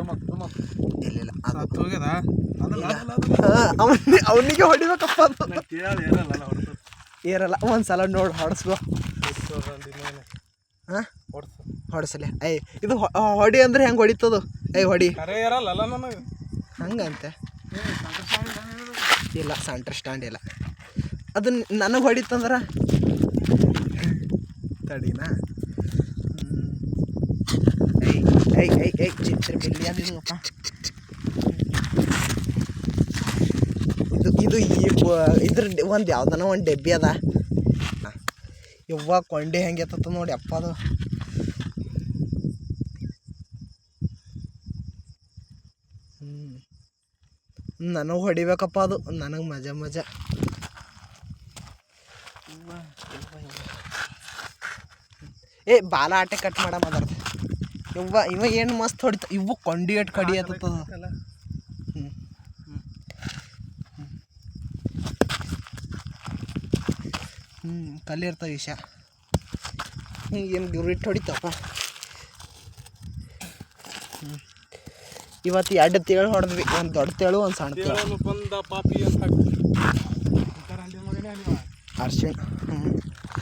ಇಲ್ಲ ಅವನಿಗೆ ಅವನಿಗೆ ಹೊಡಿಬೇಕಪ್ಪ ಏರಲ್ಲ ಒಂದ್ಸಲ ನೋಡಿ ಹೊಡೆಸ್ಕೋ. ಹಾಂ? ಹೊಡೆಸಲೆ. ಐ ಇದು ಹೊ- ಹೊಡಿ ಅಂದ್ರೆ ಹೆಂಗೆ ಹೊಡಿತದು? ಐ ಹೊಡಿ. ಕರೆ ಇರಲ್ಲ ನನಗೆ? ಹಂಗಂತೆ. ಇಲ್ಲ ಸೆಂಟ್ರ್ ಸ್ಟ್ಯಾಂಡ್ ಇಲ್ಲ. ಅದು ನನಗೆ ಹೊಡಿತಂದ್ರ? ತಡಿನಾ? ಐ ಐ ಐ ಚಿತ್ರ ಬಿಲ್ಲಿ ಅದಿದಪ್ಪ ಇದು ಇದು ಈ ಇದ್ರ ಒಂದು ಯಾವ್ದನ ಒಂದು ಡೆಬ್ಬಿ ಅದ. ಯವ್ವ, ಕೊಂಡೆ ಹೆಂಗೆ ಎತ್ತ ನೋಡಿ ಅಪ್ಪ ಅದು. ಹ್ಞೂ ನನಗೆ ಹೊಡಿಬೇಕಪ್ಪ ಅದು. ನನಗೆ ಮಜಾ ಮಜಾ. ಏ, ಬಾಲ ಆಟೆ ಕಟ್ ಮಾಡ ಮಾತಾಡ್ತ ಇವ್ವ ಇವ ಏನು ಮಸ್ತ್ ಹೊಡಿತ ಇವು ಕೊಂಡಿ ಎಟ್ ಕಡಿ ಆತದ ಹ್ಞೂ ಹ್ಞೂ ಕಲ್ಲಿರ್ತಾವ ವಿಷ ಏನು ಗುರಿಟ್ಟು ಹೊಡಿತಪ್ಪ ಹ್ಞೂ ಇವತ್ತು ಎರಡು ತೇಳು ಹೊಡೆದ್ವಿ ಒಂದು ದೊಡ್ಡ ತೇಳು ಒಂದು ಸಣ್ಣ ತೇಳು? ಅರ್ಶಿಣ ಹ್ಞೂ